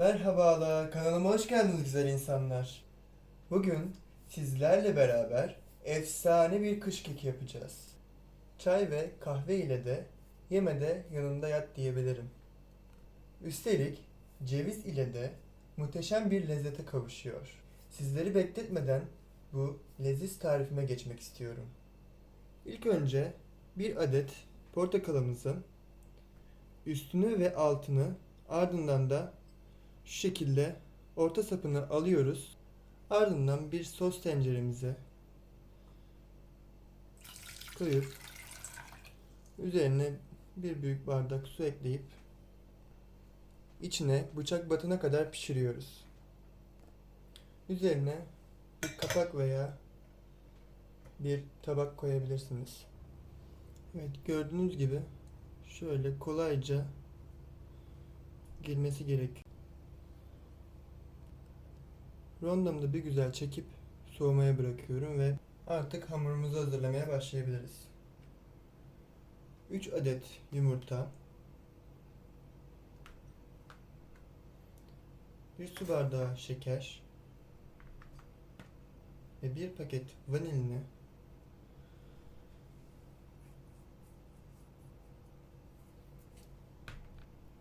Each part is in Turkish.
Merhabalar, kanalıma hoş geldiniz güzel insanlar. Bugün sizlerle beraber efsane bir kış keki yapacağız. Çay ve kahve ile de yemede yanında yat diyebilirim. Üstelik ceviz ile de muhteşem bir lezzete kavuşuyor. Sizleri bekletmeden bu leziz tarifime geçmek istiyorum. İlk önce bir adet portakalımızın üstünü ve altını ardından da şu şekilde orta sapını alıyoruz. Ardından bir sos tenceremize koyup üzerine bir büyük bardak su ekleyip içine bıçak batana kadar pişiriyoruz. Üzerine bir kapak veya bir tabak koyabilirsiniz. Evet gördüğünüz gibi şöyle kolayca girmesi gerek. Rondomu da bir güzel çekip soğumaya bırakıyorum ve artık hamurumuzu hazırlamaya başlayabiliriz. 3 adet yumurta, 1 su bardağı şeker ve 1 paket vanilini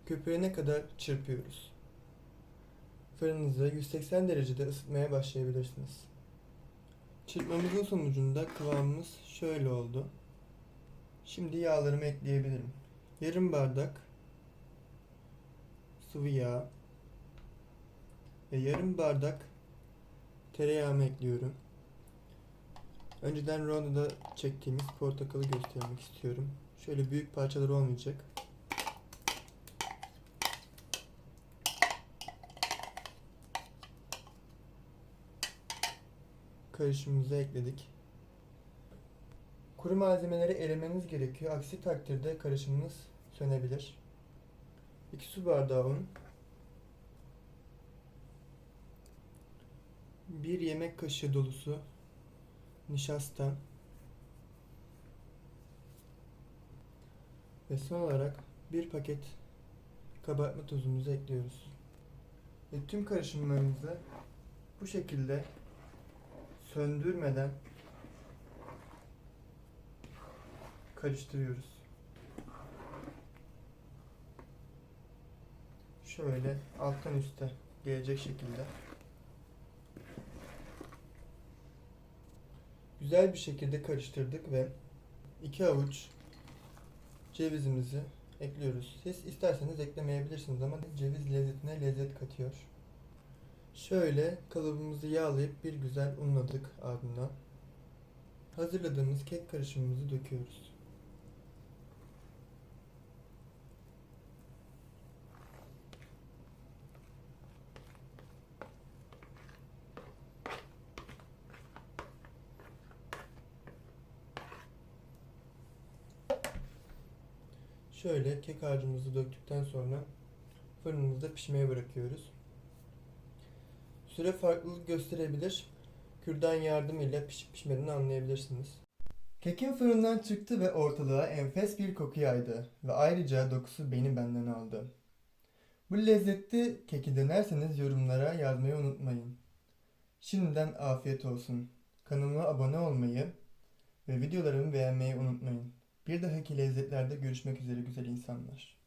köpüğüne kadar çırpıyoruz. Fırınınızı 180 derecede ısıtmaya başlayabilirsiniz. Çırpmamızın sonucunda kıvamımız şöyle oldu. Şimdi yağlarımı ekleyebilirim. Yarım bardak sıvı yağ ve yarım bardak tereyağımı ekliyorum. Önceden rondoda çektiğimiz portakalı göstermek istiyorum. Şöyle büyük parçalar olmayacak. Karışımımızı ekledik. Kuru malzemeleri elemeniz gerekiyor. Aksi takdirde karışımınız sönebilir. 2 su bardağı un. 1 yemek kaşığı dolusu nişasta. Ve son olarak bir paket kabartma tozumuzu ekliyoruz. Ve tüm karışımlarımızı bu şekilde söndürmeden karıştırıyoruz. Şöyle alttan üste gelecek şekilde. Güzel bir şekilde karıştırdık ve iki avuç cevizimizi ekliyoruz. Siz isterseniz eklemeyebilirsiniz ama ceviz lezzetine lezzet katıyor. Şöyle kalıbımızı yağlayıp bir güzel unladık ardından. Hazırladığımız kek karışımımızı döküyoruz. Şöyle kek harcımızı döktükten sonra fırınımızda pişmeye bırakıyoruz. Süre farklılık gösterebilir. Kürdan yardımıyla pişip pişmediğini anlayabilirsiniz. Kekin fırından çıktı ve ortalığa enfes bir koku yaydı ve ayrıca dokusu beni benden aldı. Bu lezzetli keki denerseniz yorumlara yazmayı unutmayın. Şimdiden afiyet olsun. Kanalıma abone olmayı ve videolarımı beğenmeyi unutmayın. Bir dahaki lezzetlerde görüşmek üzere güzel insanlar.